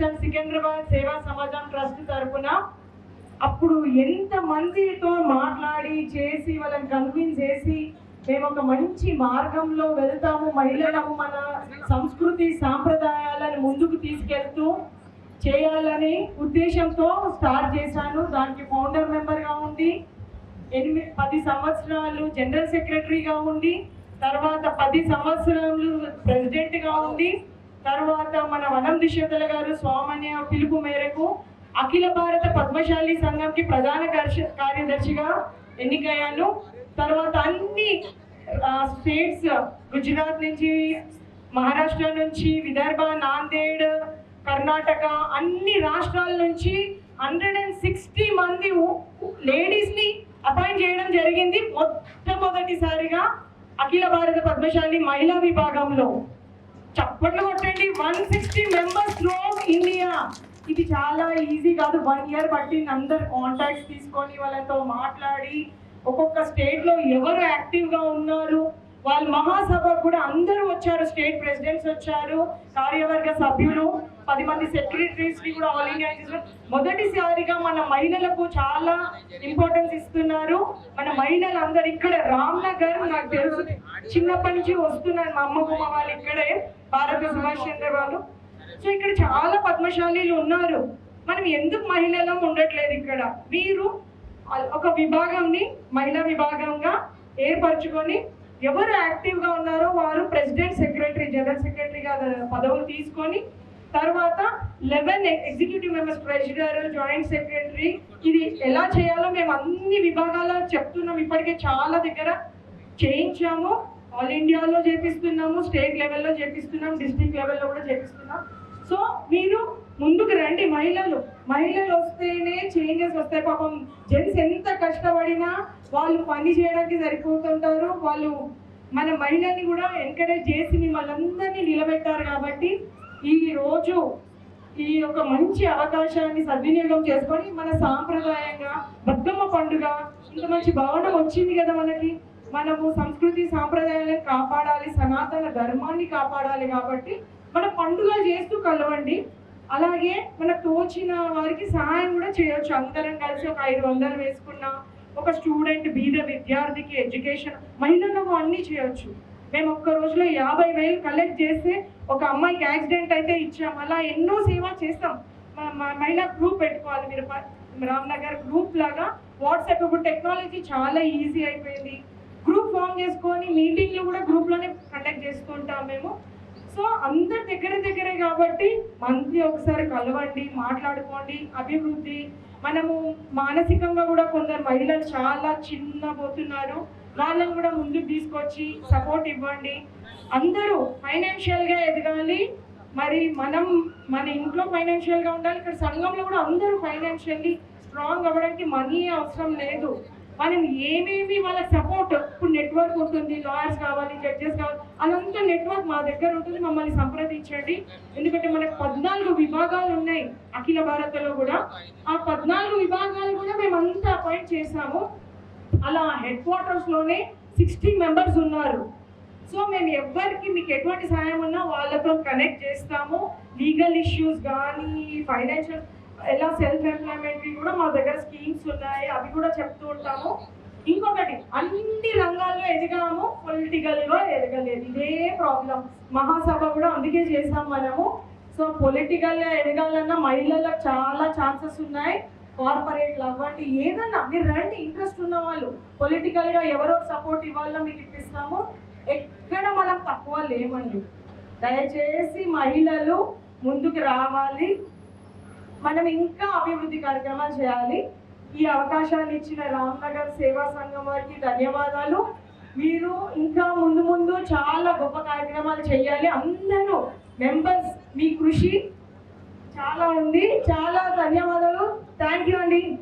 Church Secunderabad సేవా సమాజం trust తరపున అప్పుడు ఎంత మందితో మాట్లాడి చేసి వాళ్ళని కన్విన్స్ చేసి మేము ఒక మంచి మార్గంలో వెళ్తాము మహిళలకు మన సంస్కృతి సాంప్రదాయాలను ముందుకు తీసుకెళ్తూ చేయాలని ఉద్దేశంతో స్టార్ట్ చేశాను. దానికి ఫౌండర్ మెంబర్గా ఉండి ఎనిమిది పది సంవత్సరాలు జనరల్ సెక్రటరీగా ఉండి తర్వాత పది సంవత్సరాలు ప్రెసిడెంట్గా ఉండి తర్వాత మన వనం దిశతల గారు స్వామన్య పిలుపు మేరకు అఖిల భారత పద్మశాలి సంఘంకి ప్రధాన కార్య- కార్యదర్శిగా ఎన్నికయ్యాను. తర్వాత అన్ని స్టేట్స్ గుజరాత్ నుంచి మహారాష్ట్ర నుంచి విదర్భ నాందేడ్ కర్ణాటక అన్ని రాష్ట్రాల నుంచి హండ్రెడ్ అండ్ సిక్స్టీ మంది లేడీస్ని అపాయింట్ చేయడం జరిగింది. మొట్టమొదటిసారిగా అఖిల భారత పద్మశాలి మహిళా విభాగంలో. చప్పట్లు కొట్టండి. One sixty members through India ఇది చాలా ఈజీ కాదు. వన్ ఇయర్ పట్టింది. అందరు కాంటాక్ట్స్ తీసుకొని వాళ్ళతో మాట్లాడి ఒక్కొక్క స్టేట్లో ఎవరు యాక్టివ్గా ఉన్నారు? వాళ్ళ మహాసభ కూడా అందరూ వచ్చారు స్టేట్ ప్రెసిడెంట్స్ వచ్చారు కార్యవర్గ సభ్యులు పది మంది సెక్రటరీస్ని కూడా ఆల్ ఇండియా మొదటిసారిగా మన మహిళలకు చాలా ఇంపార్టెన్స్ ఇస్తున్నారు. మన మహిళలు అందరు ఇక్కడ రామ్ నగర్ నాకు తెలుసు చిన్నప్పటి నుంచి వస్తున్నారు మా అమ్మ బొమ్మ వాళ్ళు ఇక్కడే భారత సుభాష్ చంద్ర వాళ్ళు సో ఇక్కడ చాలా పద్మశాలీలు ఉన్నారు. మనం ఎందుకు మహిళలం ఉండట్లేదు ఇక్కడ? మీరు ఒక విభాగంని మహిళా విభాగంగా ఏర్పరచుకొని ఎవరు యాక్టివ్గా ఉన్నారో వారు ప్రెసిడెంట్ సెక్రటరీ జనరల్ సెక్రటరీగా పదవులు తీసుకొని తర్వాత eleven executive members treasurer joint secretary ఇది ఎలా చేయాలో మేము అన్ని విభాగాల్లో చెప్తున్నాం. ఇప్పటికే చాలా దగ్గర చేయించాము. ఆల్ ఇండియాలో చేపిస్తున్నాము స్టేట్ లెవెల్లో చేపిస్తున్నాం డిస్ట్రిక్ట్ లెవెల్లో కూడా చేపిస్తున్నాం. సో మీరు ముందుకు రండి మహిళలు. మహిళలు వస్తేనే చేంజెస్ వస్తాయి. పాపం జెంట్స్ ఎంత కష్టపడినా వాళ్ళు పని చేయడానికి సరిపోతుంటారు. వాళ్ళు మన మహిళల్ని కూడా ఎంకరేజ్ చేసి మిమ్మల్ని అందరినీ నిలబెట్టారు కాబట్టి ఈ రోజు ఈ యొక్క మంచి అవకాశాన్ని సద్వినియోగం చేసుకొని మన సాంప్రదాయంగా బతుకమ్మ పండుగ ఇంత మంచి భవనం వచ్చింది కదా మనకి. మనము సంస్కృతి సాంప్రదాయాలను కాపాడాలి సనాతన ధర్మాన్ని కాపాడాలి కాబట్టి మన పండుగలు చేస్తూ కలవండి. అలాగే మనకు తోచిన వారికి సహాయం కూడా చేయొచ్చు. అందరం కలిసి ఒక ఐదు వందలు వేసుకున్నా ఒక స్టూడెంట్ బీద విద్యార్థికి ఎడ్యుకేషన్ మహిళలకు అన్నీ చేయొచ్చు. మేము ఒక్క రోజులో యాభై వేలు కలెక్ట్ చేస్తే ఒక అమ్మాయికి యాక్సిడెంట్ అయితే ఇచ్చాం. అలా ఎన్నో సేవ చేస్తాం. మహిళా గ్రూప్ పెట్టుకోవాలి. మీరు రామ్నగర్ గ్రూప్ లాగా వాట్సాప్ ఇప్పుడు టెక్నాలజీ చాలా ఈజీ అయిపోయింది. గ్రూప్ ఫామ్ చేసుకొని మీటింగ్లు కూడా గ్రూప్లోనే కండక్ట్ చేసుకుంటాం మేము. సో అందరి దగ్గర దగ్గరే కాబట్టి మంత్లీ ఒకసారి కలవండి మాట్లాడుకోండి అభివృద్ధి. మనము మానసికంగా కూడా కొందరు మహిళలు చాలా చిన్నపోతున్నారు వాళ్ళని కూడా ముందుకు తీసుకొచ్చి సపోర్ట్ ఇవ్వండి. అందరూ ఫైనాన్షియల్గా ఎదగాలి. మరి మనం మన ఇంట్లో ఫైనాన్షియల్గా ఉండాలి. ఇక్కడ సంఘంలో కూడా అందరూ ఫైనాన్షియల్లీ స్ట్రాంగ్ అవ్వడానికి మనీ అవసరం లేదు. మనం ఏమేమి వాళ్ళ సపోర్ట్ ఇప్పుడు నెట్వర్క్ ఉంటుంది లాయర్స్ కావాలి జడ్జెస్ కావాలి అదంతా నెట్వర్క్ మా దగ్గర ఉంటుంది మమ్మల్ని సంప్రదించండి. ఎందుకంటే మనకు పద్నాలుగు విభాగాలు ఉన్నాయి అఖిల భారత్లో కూడా. ఆ పద్నాలుగు విభాగాలు కూడా మేము అంతా అపాయింట్ చేసాము అలా హెడ్ క్వార్టర్స్లోనే సిక్స్టీ మెంబర్స్ ఉన్నారు. సో మేము ఎవ్వరికి మీకు ఎటువంటి సహాయం ఉన్నా వాళ్ళతో కనెక్ట్ చేస్తాము. లీగల్ ఇష్యూస్ కానీ ఫైనాన్షియల్ ఎలా సెల్ఫ్ ఎంప్లాయ్మెంట్వి కూడా మా దగ్గర స్కీమ్స్ ఉన్నాయి అవి కూడా చెప్తూ ఉంటాము. ఇంకొకటి అన్ని రంగాల్లో ఎదిగాము పొలిటికల్గా ఎదగలేదు. ఇదే ప్రాబ్లం మహాసభ కూడా అందుకే చేసాం మనము. సో పొలిటికల్గా ఎదగాలన్నా మహిళలకు చాలా ఛాన్సెస్ ఉన్నాయి. కార్పొరేట్లు అవ్వండి ఏదన్నా మీరు రండి ఇంట్రెస్ట్ ఉన్న వాళ్ళు. పొలిటికల్గా ఎవరో సపోర్ట్ ఇవ్వాలో మీకు ఇప్పిస్తాము. ఎక్కడ మనం తక్కువ లేమండి. దయచేసి మహిళలు ముందుకు రావాలి. మనం ఇంకా అభివృద్ధి కార్యక్రమాలు చేయాలి. ఈ అవకాశాన్ని ఇచ్చిన రామ్నగర్ సేవా సంఘం వారికి ధన్యవాదాలు. మీరు ఇంకా ముందు ముందు చాలా గొప్ప కార్యక్రమాలు చేయాలి. అందరూ మెంబర్స్ మీ కృషి చాలా ఉంది. చాలా ధన్యవాదాలు. థ్యాంక్ యూ అండి.